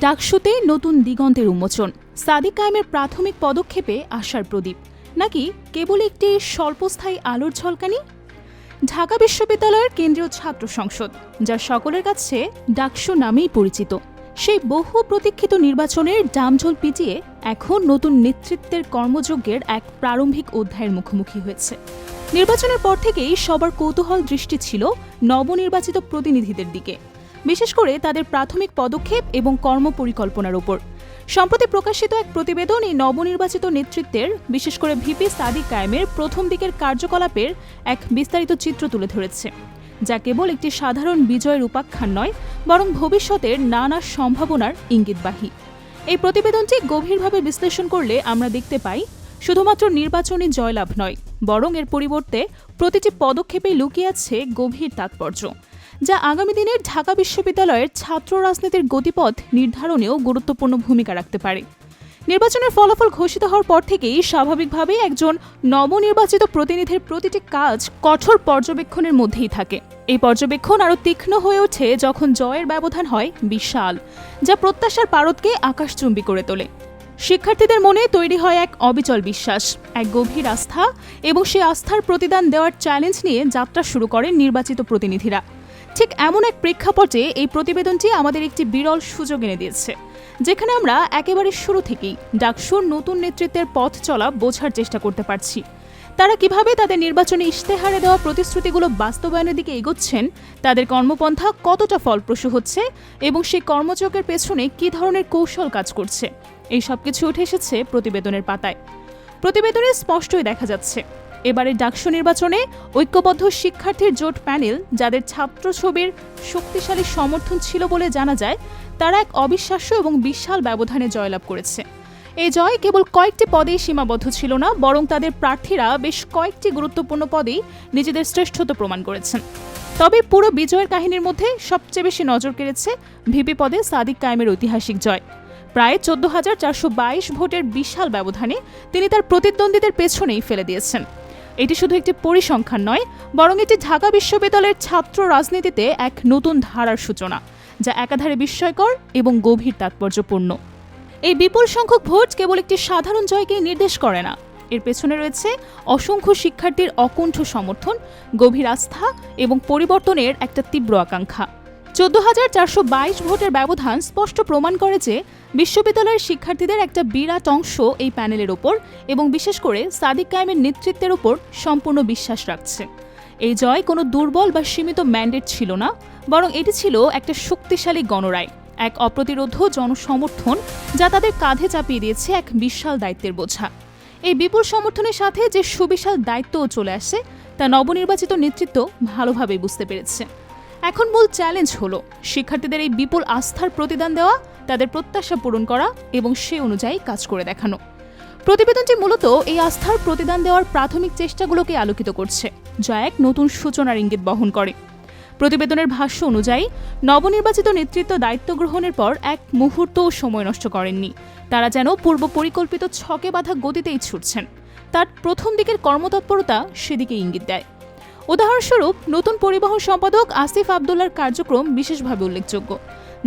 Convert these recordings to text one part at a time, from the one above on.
ডাকসুতে নতুন দিগন্তের উন্মোচন। সাদিক কায়েমের প্রাথমিক পদক্ষেপে আশার প্রদীপ। নাকি কেবল একটি স্বল্পস্থায়ী আলোর ঝলকানি? ঢাকা বিশ্ববিদ্যালয়ের কেন্দ্রীয় ছাত্র সংসদ, যা সকলের কাছে ডাকসু নামেই পরিচিত। সেই বহু প্রতীক্ষিত নির্বাচনের ডামঝোল পিটিয়ে এখন নতুন নেতৃত্বের কর্মযজ্ঞের এক প্রারম্ভিক অধ্যায়ের মুখোমুখি হয়েছে। নির্বাচনের পর থেকেই সবার কৌতূহল দৃষ্টি ছিল নবনির্বাচিত প্রতিনিধিদের দিকে। বিশেষ করে তাদের প্রাথমিক পদক্ষেপ এবং কর্মপরিকল্পনার ওপর সম্প্রতি প্রকাশিত এক প্রতিবেদন এই নবনির্বাচিত নেতৃত্বের, বিশেষ করে ভিপি সাদিক কায়েমের, প্রথম দিকের কার্যকলাপের এক বিস্তারিত চিত্র তুলে ধরেছে, যা কেবল একটি সাধারণ বিজয়ের উপাখ্যান নয়, বরং ভবিষ্যতের নানা সম্ভাবনার ইঙ্গিতবাহী। এই প্রতিবেদনটি গভীরভাবে বিশ্লেষণ করলে আমরা দেখতে পাই, শুধুমাত্র নির্বাচনী জয়লাভ নয়, বরং এর পরিবর্তে প্রতিটি পদক্ষেপেই লুকিয়ে আছে গভীর তাৎপর্য। যা আগামী দিনের ঢাকা বিশ্ববিদ্যালয়ের ছাত্র রাজনীতির গতিপথ নির্ধারণেও গুরুত্বপূর্ণ ভূমিকা রাখতে পারে। নির্বাচনের ফলাফল ঘোষিত হওয়ার পর থেকেই স্বাভাবিকভাবেই একজন নবনির্বাচিত প্রতিনিধির প্রতিটি কাজ কঠোর পর্যবেক্ষণের মধ্যেই থাকে। এই পর্যবেক্ষণ আরও তীক্ষ্ণ হয়ে ওঠে যখন জয়ের ব্যবধান হয় বিশাল, যা প্রত্যাশার পারদকে আকাশচুম্বী করে তোলে। শিক্ষার্থীদের মনে তৈরি হয় এক অবিচল বিশ্বাস, এক গভীর আস্থা এবং সেই আস্থার প্রতিদান দেওয়ার চ্যালেঞ্জ নিয়ে যাত্রা শুরু করেন নির্বাচিত প্রতিনিধিরা। ঠিক এমন এক প্রেক্ষাপটে এই প্রতিবেদনটি আমাদের একটি বিরল সুযোগ এনে দিয়েছে, যেখানে আমরা একেবারে শুরু থেকেই ডাকসুর নতুন নেতৃত্বের পথ চলা বোঝার চেষ্টা করতে পারছি। তারা কীভাবে তাদের নির্বাচনী ইশতেহারে দেওয়া প্রতিশ্রুতিগুলো বাস্তবায়নের দিকে এগোচ্ছেন, তাদের কর্মপন্থা কতটা ফলপ্রসূ হচ্ছে এবং সেই কর্মচকের পেছনে কী ধরনের কৌশল কাজ করছে, এই সব কিছু উঠে এসেছে প্রতিবেদনের পাতায়। প্রতিবেদনে স্পষ্টই দেখা যাচ্ছে এবারে ডাকসু নির্বাচনে ঐক্যবদ্ধ শিক্ষার্থীর জোট প্যানেল, যাদের ছাত্র ছবির শক্তিশালী সমর্থন ছিল বলে জানা যায়, তারা এক অবিশ্বাস্য এবং বিশাল ব্যবধানে জয়লাভ করেছে। এই জয় কেবল কয়েকটি পদেই সীমাবদ্ধ ছিল না, বরং তাদের প্রার্থীরা বেশ কয়েকটি গুরুত্বপূর্ণ পদেই নিজেদের শ্রেষ্ঠত্ব প্রমাণ করেছেন। তবে পুরো বিজয়ের কাহিনীর মধ্যে সবচেয়ে বেশি নজর কেড়েছে ভিপি পদে সাদিক কায়েমের ঐতিহাসিক জয়। প্রায় চোদ্দ হাজার চারশো বাইশ ভোটের বিশাল ব্যবধানে তিনি তার প্রতিদ্বন্দ্বীদের পেছনেই ফেলে দিয়েছেন। এটি শুধু একটি পরিসংখ্যান নয়, বরং এটি ঢাকা বিশ্ববিদ্যালয়ের ছাত্র রাজনীতিতে এক নতুন ধারার সূচনা, যা একাধারে বিস্ময়কর এবং গভীর তাৎপর্যপূর্ণ। এই বিপুল সংখ্যক ভোট কেবল একটি সাধারণ জয়কেই নির্দেশ করে না। এর পেছনে রয়েছে অসংখ্য শিক্ষার্থীর অকুণ্ঠ সমর্থন, গভীর আস্থা এবং পরিবর্তনের একটা তীব্র আকাঙ্ক্ষা। চোদ্দ হাজার চারশো বাইশ ভোটের ব্যবধান স্পষ্ট প্রমাণ করে যে বিশ্ববিদ্যালয়ের শিক্ষার্থীদের একটা বিরাট অংশ এই প্যানেলের ওপর এবং বিশেষ করে সাদিক কায়েমের নেতৃত্বের ওপর সম্পূর্ণ বিশ্বাস রাখছে। এই জয় কোনো দুর্বল বা সীমিত ম্যান্ডেট ছিল না, বরং এটি ছিল একটা শক্তিশালী গণরায়, এক অপ্রতিরোধ জনসমর্থন যা তাদের কাঁধে চাপিয়ে দিয়েছে এক বিশাল দায়িত্বের বোঝা। এই বিপুল সমর্থনের সাথে যে সুবিশাল দায়িত্বও চলে আসে, তা নবনির্বাচিত নেতৃত্ব ভালোভাবেই বুঝতে পেরেছে। এখন মূল চ্যালেঞ্জ হলো, শিক্ষার্থীদের এই বিপুল আস্থার প্রতিদান দেওয়া, তাদের প্রত্যাশা পূরণ করা এবং সে অনুযায়ী কাজ করে দেখানো। প্রতিবেদনটি মূলত এই আস্থার প্রতিদান দেওয়ার প্রাথমিক চেষ্টাগুলোকে আলোকিত করছে, যা এক নতুন সূচনার ইঙ্গিত বহন করে। প্রতিবেদনের ভাষ্য অনুযায়ী, নবনির্বাচিত নেতৃত্ব দায়িত্ব গ্রহণের পর এক মুহূর্তও সময় নষ্ট করেননি। তারা যেন পূর্ব পরিকল্পিত ছকে বাঁধা গতিতেই ছুটছেন। তার প্রথম দিকের কর্মতৎপরতা সেদিকে ইঙ্গিত দেয়। উদাহরণস্বরূপ, নতুন পরিবহন সম্পাদক আসিফ আবদুল্লার কার্যক্রম বিশেষভাবে উল্লেখযোগ্য।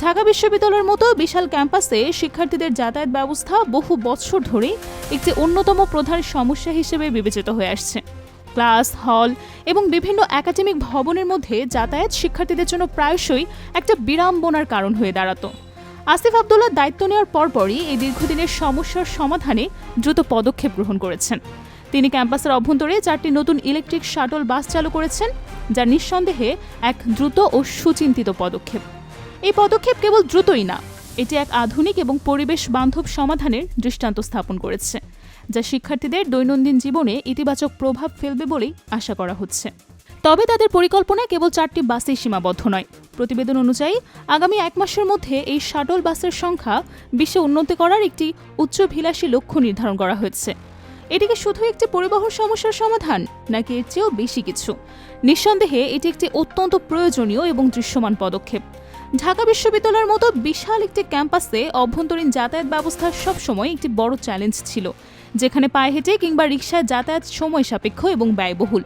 ঢাকা বিশ্ববিদ্যালয়ের মতো বিশাল ক্যাম্পাসে শিক্ষার্থীদের যাতায়াত ব্যবস্থা বহু বছর ধরেই একটি অন্যতম প্রধান সমস্যা হিসেবে বিবেচিত হয়ে আসছে। ক্লাস, হল এবং বিভিন্ন একাডেমিক ভবনের মধ্যে যাতায়াত শিক্ষার্থীদের জন্য প্রায়শই একটা বিড়ম্বনার কারণ হয়ে দাঁড়াতো। আসিফ আবদুল্লাহ দায়িত্ব নেওয়ার পরপরই এই দীর্ঘদিনের সমস্যার সমাধানে দ্রুত পদক্ষেপ গ্রহণ করেছেন। তিনি ক্যাম্পাসের অভ্যন্তরে চারটি নতুন ইলেকট্রিক শাটল বাস চালু করেছেন যা নিঃসন্দেহে এক দ্রুত ও সুচিন্তিত পদক্ষেপ। এই পদক্ষেপ কেবল দ্রুতই না, এটি এক আধুনিক এবং পরিবেশ বান্ধব সমাধানের দৃষ্টান্ত স্থাপন করেছে, যা শিক্ষার্থীদের দৈনন্দিন জীবনে ইতিবাচক প্রভাব ফেলবে বলেই আশা করা হচ্ছে। তবে তাদের পরিকল্পনা কেবল চারটি বাসেই সীমাবদ্ধ নয়। প্রতিবেদন অনুযায়ী, আগামী এক মাসের মধ্যে এই শাটল বাসের সংখ্যা বিশ্বে উন্নতি করার একটি উচ্চভিলাষী লক্ষ্য নির্ধারণ করা হয়েছে। এটিকে শুধু একটি পরিবহন সমস্যার সমাধান, নাকি এর চেয়েও বেশি কিছু। নিঃসন্দেহে, এটি একটি অত্যন্ত প্রয়োজনীয় এবং দৃশ্যমান পদক্ষেপ। ঢাকা বিশ্ববিদ্যালয়ের মতো বিশাল একটি ক্যাম্পাসে অভ্যন্তরীণ যাতায়াত ব্যবস্থা সবসময় একটি বড় চ্যালেঞ্জ ছিল, যেখানে পায়ে হেঁটে কিংবা রিক্সায় যাতায়াত সময় সাপেক্ষ এবং ব্যয়বহুল।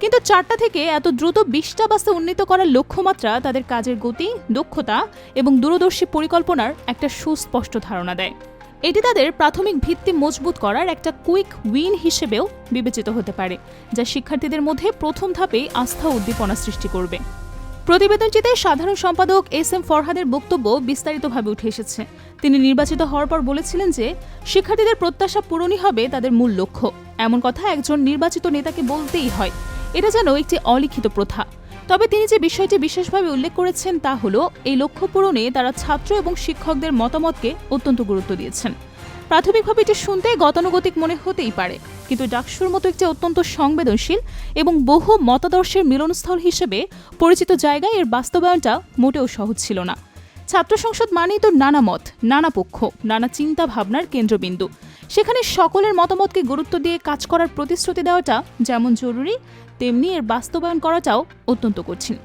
কিন্তু চারটা থেকে এত দ্রুত বিশটা বাসে উন্নীত করার লক্ষ্যমাত্রা তাদের কাজের গতি, দক্ষতা এবং দূরদর্শী পরিকল্পনার একটা সুস্পষ্ট ধারণা দেয়। এটি তাদের প্রাথমিক ভিত্তি মজবুত করার একটা কুইক উইন হিসেবেও বিবেচিত হতে পারে, যা শিক্ষার্থীদের মধ্যে প্রথম ধাপেই আস্থা উদ্দীপনা সৃষ্টি করবে। প্রতিবেদনটিতে সাধারণ সম্পাদক এস এম ফরহাদের বক্তব্য বিস্তারিতভাবে উঠে এসেছে। তিনি নির্বাচিত হওয়ার পর বলেছিলেন যে, শিক্ষার্থীদের প্রত্যাশা পূরণই হবে তাদের মূল লক্ষ্য। এমন কথা একজন নির্বাচিত নেতাকে বলতেই হয়। এটা যেন একটি অলিখিত প্রথা। তবে তিনি যে বিষয়টি বিশেষভাবে উল্লেখ করেছেন তা হল, এই লক্ষ্য পূরণে তারা ছাত্র এবং শিক্ষকদের মতামতকে অত্যন্ত গুরুত্ব দিয়েছেন। প্রাথমিকভাবে এটি শুনতে গতানুগতিক মনে হতেই পারে, কিন্তু ডাকসুর মতো একটি অত্যন্ত সংবেদনশীল এবং বহু মতাদর্শের মিলনস্থল হিসেবে পরিচিত জায়গায় এর বাস্তবায়নটা মোটেও সহজ ছিল না। ছাত্র সংসদ মানেই তো নানা মত, নানা পক্ষ, নানা চিন্তা ভাবনার কেন্দ্রবিন্দু। সেখানে সকলের মতামতকে গুরুত্ব দিয়ে কাজ করার প্রতিশ্রুতি দেওয়াটা যেমন জরুরি, তেমনি এর বাস্তবায়ন করাটাও অত্যন্ত কঠিন।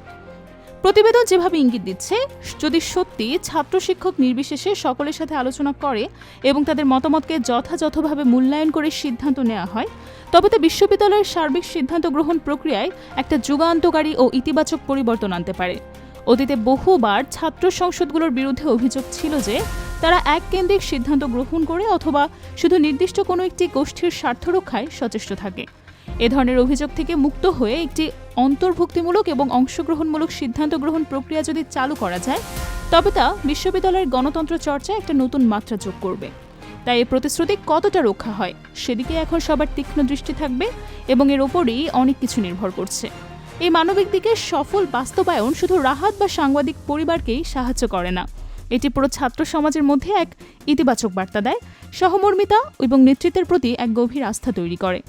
প্রতিবেদন যেভাবে ইঙ্গিত দিচ্ছে, যদি সত্যি ছাত্র শিক্ষক নির্বিশেষে সকলের সাথে আলোচনা করে এবং তাদের মতামতকে যথাযথভাবে মূল্যায়ন করে সিদ্ধান্ত নেওয়া হয়, তবে তা বিশ্ববিদ্যালয়ের সার্বিক সিদ্ধান্ত গ্রহণ প্রক্রিয়ায় একটা যুগান্তকারী ও ইতিবাচক পরিবর্তন আনতে পারে। অতীতে বহুবার ছাত্র সংসদগুলোর বিরুদ্ধে অভিযোগ ছিল যে তারা এক কেন্দ্রিক সিদ্ধান্ত গ্রহণ করে অথবা শুধু নির্দিষ্ট কোনো একটি গোষ্ঠীর স্বার্থ রক্ষায় সচেষ্ট থাকে। এ ধরনের অভিযোগ থেকে মুক্ত হয়ে একটি অন্তর্ভুক্তিমূলক এবং অংশগ্রহণমূলক সিদ্ধান্ত গ্রহণ প্রক্রিয়া যদি চালু করা যায়, তবে তা বিশ্ববিদ্যালয়ের গণতন্ত্র চর্চায় একটা নতুন মাত্রা যোগ করবে। তাই এই প্রতিশ্রুতি কতটা রক্ষা হয়, সেদিকে এখন সবার তীক্ষ্ণ দৃষ্টি থাকবে এবং এর ওপরেই অনেক কিছু নির্ভর করছে। এই মানবিক দিকের সফল বাস্তবায়ন শুধু রাহাত বা সাংবাদিক পরিবারকেই সাহায্য করে না। এটি পুরো ছাত্র সমাজের মধ্যে এক ইতিবাচক বার্তা দেয়, সহমর্মিতা এবং নেতৃত্বের প্রতি এক গভীর আস্থা তৈরি করে।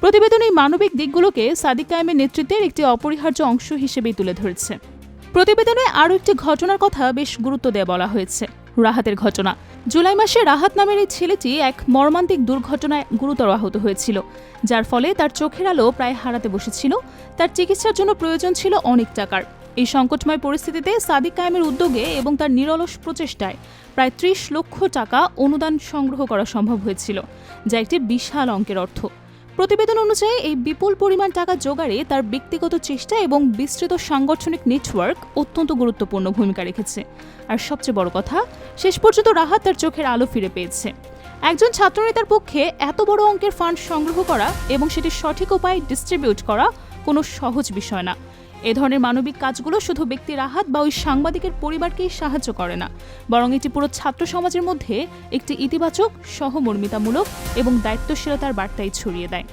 প্রতিবেদন এই মানবিক দিকগুলোকে সাদিক কায়েমের নেতৃত্বের একটি অপরিহার্য অংশ হিসেবেই তুলে ধরেছে। প্রতিবেদনে আরও একটি ঘটনার কথা বেশ গুরুত্ব দেওয়া বলা হয়েছে। রাহাতের ঘটনা। জুলাই মাসে রাহাত নামের এই ছেলেটি এক মর্মান্তিক দুর্ঘটনায় গুরুতর আহত হয়েছিল, যার ফলে তার চোখের আলো প্রায় হারাতে বসেছিল। তার চিকিৎসার জন্য প্রয়োজন ছিল অনেক টাকার। এই সংকটময় পরিস্থিতিতে সাদিক কায়েমের উদ্যোগে এবং তার নিরলস প্রচেষ্টায় প্রায় ত্রিশ লক্ষ টাকা অনুদান সংগ্রহ করা সম্ভব হয়েছিল, যা একটি বিশাল অঙ্কের অর্থ। প্রতিবেদন অনুযায়ী, এই বিপুল পরিমাণ টাকা জোগাড়ে তার ব্যক্তিগত চেষ্টা এবং বিস্তৃত সাংগঠনিক নেটওয়ার্ক অত্যন্ত গুরুত্বপূর্ণ ভূমিকা রেখেছে। আর সবচেয়ে বড় কথা, শেষ পর্যন্ত রাহাত তার চোখের আলো ফিরে পেয়েছে। একজন ছাত্রনেতার পক্ষে এত বড় অঙ্কের ফান্ড সংগ্রহ করা এবং সেটি সঠিক উপায়ে ডিস্ট্রিবিউট করা কোনো সহজ বিষয় না। এ ধরনের মানবিক কাজগুলো শুধু ব্যক্তি রাহাত বা ওই সাংবাদিকের পরিবারকেই সাহায্য করে না, বরং এটি পুরো ছাত্র সমাজের মধ্যে একটি ইতিবাচক, সহমর্মিতামূলক এবং দায়িত্বশীলতার বার্তাই ছড়িয়ে দেয়।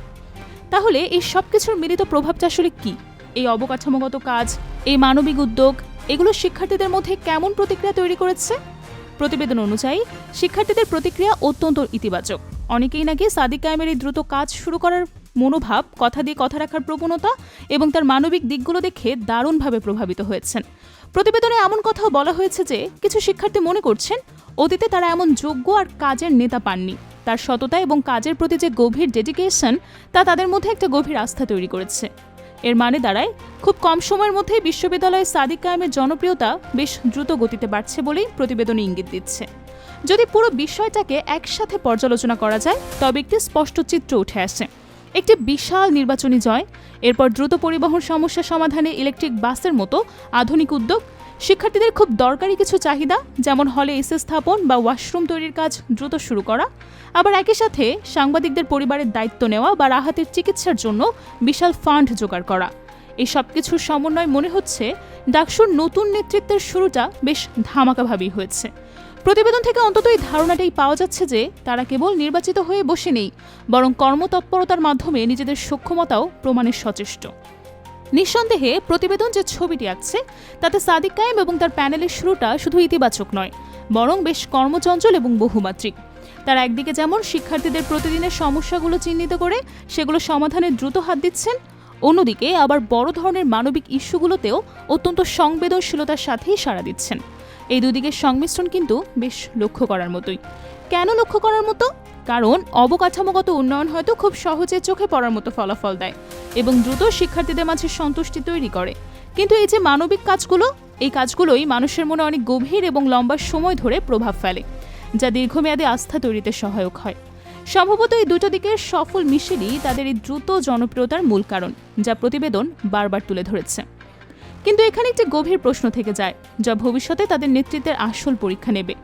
তাহলে এই সব কিছুর মিলিত প্রভাবটা আসলে কী? এই অবকাঠামোগত কাজ, এই মানবিক উদ্যোগ, এগুলো শিক্ষার্থীদের মধ্যে কেমন প্রতিক্রিয়া তৈরি করেছে? প্রতিবেদন অনুযায়ী, শিক্ষার্থীদের প্রতিক্রিয়া অত্যন্ত ইতিবাচক। অনেকেই নাকি সাদিক কায়েমের এই দ্রুত কাজ শুরু করার মনোভাব, কথা দিয়ে কথা রাখার প্রবণতা এবং তার মানবিক দিকগুলো দেখে দারুণভাবে প্রভাবিত হয়েছেন। প্রতিবেদনে এমন কথাও বলা হয়েছে যে, কিছু শিক্ষার্থী মনে করছেন, অতীতে তারা এমন যোগ্য আর কাজের নেতা পাননি। তার সততা এবং কাজের প্রতি যে গভীর ডেডিকেশন তা তাদের মধ্যে একটা গভীর আস্থা তৈরি করেছে। এর মানে দাঁড়ায়, খুব কম সময়ের মধ্যেই বিশ্ববিদ্যালয়ে সাদিক কায়েমের জনপ্রিয়তা বেশ দ্রুত গতিতে বাড়ছে বলেই প্রতিবেদনে ইঙ্গিত দিচ্ছে। যদি পুরো বিষয়টাকে একসাথে পর্যালোচনা করা যায়, তবে একটি স্পষ্ট চিত্র উঠে আসে। একটি বিশাল নির্বাচনী জয়। এরপর দ্রুত পরিবহন সমস্যা সমাধানে ইলেকট্রিক বাসের মতো আধুনিক উদ্যোগ। শিক্ষার্থীদের খুব দরকারি কিছু চাহিদা, যেমন হলে এসে স্থাপন বা ওয়াশরুম তৈরির কাজ দ্রুত শুরু করা। আবার একই সাথে সাংবাদিকদের পরিবারের দায়িত্ব নেওয়া বা রাহাতের চিকিৎসার জন্য বিশাল ফান্ড জোগাড় করা। এই সব কিছুর সমন্বয় মনে হচ্ছে ডাকসুর নতুন নেতৃত্বের শুরুটা বেশ ধামাকাভাবেই হয়েছে। প্রতিবেদন থেকে অন্তত এই ধারণাটাই পাওয়া যাচ্ছে যে তারা কেবল নির্বাচিত হয়ে বসে নেই, বরং কর্মতৎপরতার মাধ্যমে নিজেদের সক্ষমতাও প্রমাণের সচেষ্ট। নিঃসন্দেহে প্রতিবেদন যে ছবিটি আঁকছে, তাতে সাদিক কায়েম এবং তার প্যানেলের শুরুটা শুধু ইতিবাচক নয়, বরং বেশ কর্মচঞ্চল এবং বহুমাত্রিক। তারা একদিকে যেমন শিক্ষার্থীদের প্রতিদিনের সমস্যাগুলো চিহ্নিত করে, সেগুলো সমাধানে দ্রুত হাত দিচ্ছেন অন্যদিকে আবার বড় ধরনের মানবিক ইস্যুগুলোতেও অত্যন্ত সংবেদনশীলতার সাথেই সাড়া দিচ্ছেন। এই দুদিকের সংমিশ্রণ কিন্তু বেশ লক্ষ্য করার মতোই। কেন লক্ষ্য করার মতো? কারণ অবকাঠামোগত উন্নয়ন হয়তো খুব সহজে চোখে পড়ার মতো ফলাফল দেয় এবং দ্রুত শিক্ষার্থীদের মাঝে সন্তুষ্টি তৈরি করে। কিন্তু এই যে মানবিক কাজগুলো, এই কাজগুলোই মানুষের মনে অনেক গভীর এবং লম্বা সময় ধরে প্রভাব ফেলে, যা দীর্ঘমেয়াদে আস্থা তৈরিতে সহায়ক হয়। সম্ভবত এই দুটো দিকের সফল মিশেলই তাদের এই দ্রুত জনপ্রিয়তার মূল কারণ, যা প্রতিবেদন বারবার তুলে ধরেছে। কিন্তু এখানে একটি গভীর প্রশ্ন থেকে যায়, যা ভবিষ্যতে তাদের নেতৃত্বের আসল পরীক্ষা নেবে।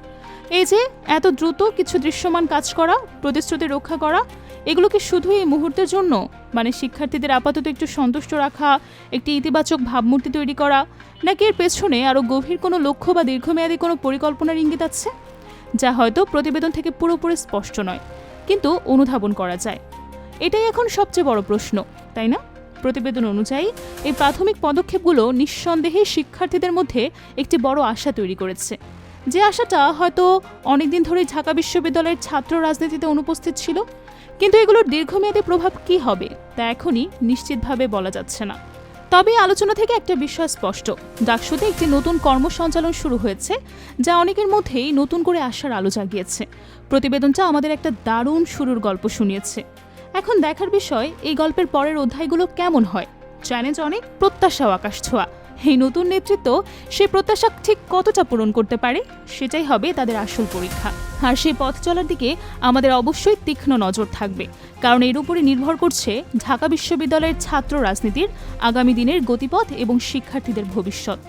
এই যে, এত দ্রুত কিছু দৃশ্যমান কাজ করা, প্রতিশ্রুতি রক্ষা করা, এগুলো কি শুধু এই মুহূর্তের জন্য? মানে শিক্ষার্থীদের আপাতত একটু সন্তুষ্ট রাখা, একটি ইতিবাচক ভাবমূর্তি তৈরি করা, নাকি এর পেছনে আরও গভীর কোনো লক্ষ্য বা দীর্ঘমেয়াদী কোনো পরিকল্পনার ইঙ্গিত আছে? যা হয়তো প্রতিবেদন থেকে পুরোপুরি স্পষ্ট নয়। কিন্তু অনুধাবন করা যায়। এটাই এখন সবচেয়ে বড় প্রশ্ন, তাই না? প্রতিবেদন অনুযায়ী, এই প্রাথমিক পদক্ষেপগুলো নিঃসন্দেহে শিক্ষার্থীদের মধ্যে একটি বড় আশা তৈরি করেছে। যে আশাটা হয়তো অনেকদিন ধরেই ঢাকা বিশ্ববিদ্যালয়ের ছাত্র রাজনীতিতে অনুপস্থিত ছিল, কিন্তু এগুলোর দীর্ঘমেয়াদী প্রভাব কী হবে, তা এখনই নিশ্চিতভাবে বলা যাচ্ছে না। তবে আলোচনা থেকে একটা বিষয় স্পষ্ট। ডাকসুতে একটি নতুন কর্মসঞ্চালন শুরু হয়েছে, যা অনেকের মধ্যেই নতুন করে আসার আলো জাগিয়েছে। প্রতিবেদনটা আমাদের একটা দারুণ শুরুর গল্প শুনিয়েছে। এখন দেখার বিষয়, এই গল্পের পরের অধ্যায়গুলো কেমন হয়? চ্যালেঞ্জ অনেক প্রত্যাশাও আকাশ ছোঁয়া। এই নতুন নেতৃত্ব সে প্রত্যাশা ঠিক কতটা পূরণ করতে পারে, সেটাই হবে তাদের আসল পরীক্ষা। আর সেই পথ চলার দিকে আমাদের অবশ্যই তীক্ষ্ণ নজর থাকবে, কারণ এর উপরে নির্ভর করছে ঢাকা বিশ্ববিদ্যালয়ের ছাত্র রাজনীতির আগামী দিনের গতিপথ এবং শিক্ষার্থীদের ভবিষ্যৎ।